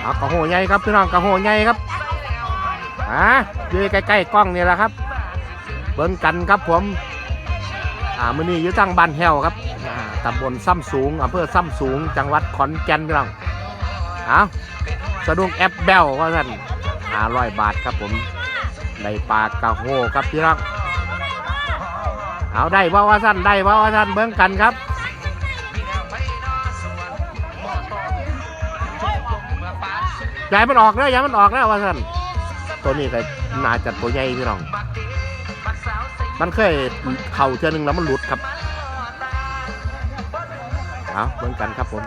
เอากระโหใหญ่ครับพี่น้องกระโหใหญ่ครับอ่าอยู่ใกล้ๆกล้องนี่แหละครับ เบิ้งกันครับผมอ่ามือนี้อยู่ตั้งบ้านแฮวครับอ่าตำบลซ้ำสูงอำเภอซ้ำสูง จังหวัดขอนแก่นพี่น้องเอาสะดุ้งแอปเบลว่าท่านห้าร้อยบาทครับผมได้ปลากระโหครับพี่น้องเอาได้ว่าว่าท่านได้ว่าว่าท่านเบิ้งกันครับ ยายมันออกแล้วยายมันออกแล้วว่าท่านตัวนี้ก็น่าจะตัวใหญ่พี่น้อง มันเคยเข่าเทือนึงแล้วมันหลุดครับเอาเหมือนกันครับผม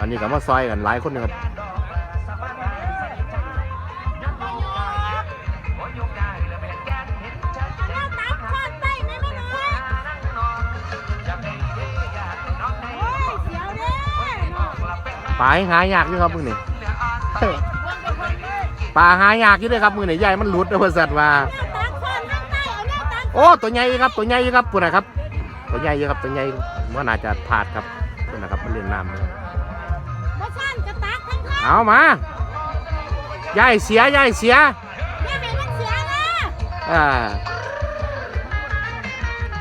อันนี้ก็มาซอยกันหลายคนนะครับ ปลาหายากอยู่ครับมึงนี่ปลาหายากอยู่ด้วยครับมือนี่ใหญ่มันหลุดนะเพื่อนสัตว์ว่า โอ้ตัวใหญ่ครับตัวใหญ่ครับปุ่นนะครับ ตัวใหญ่อยู่ครับตัวใหญ่ว่าน่าจะพลาดครับปุ่นนะครับมันเล่นน้ำนะครับเอามาย่ายเสียย่ายเสียอ่า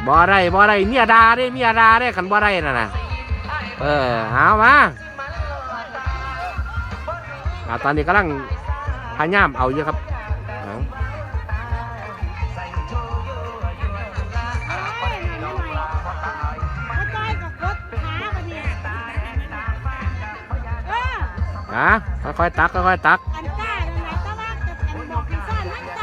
บ่ได้บ่ได้เมียดาได้เมียดาได้ขันบ่ได้น่ะนะเออเอามาอ่าตอนนี้กำลังพยายามเอาอยู่ครับเอาอะค่อยๆตักค่อยๆตักอันก้านั่นไหนแต่ว่าจะอันบอกให้ซ่อนทั้งใจ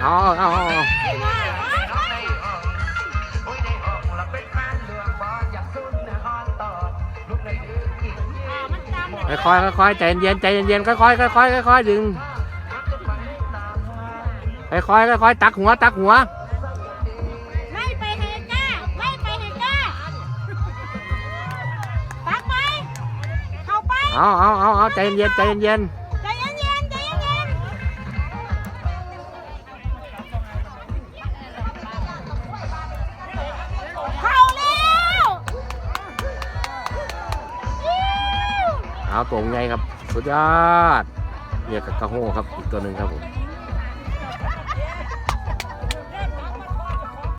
เอาเอาเอา ค่อยๆค่อยๆใจเย็นๆใจเย็นๆค่อยๆค่อยๆค่อยๆดึงค่อยๆค่อยๆตักหัวตักหัว ไม่ไปให้ก้าไม่ไปให้ก้าตักไปเข้าไปเอาเอาเอาเอาใจเย็นๆใจเย็นใเอาตัวไงครับ สุดยอดเนี่ยกับกระโหครับอีกตัวหนึ่งครับผม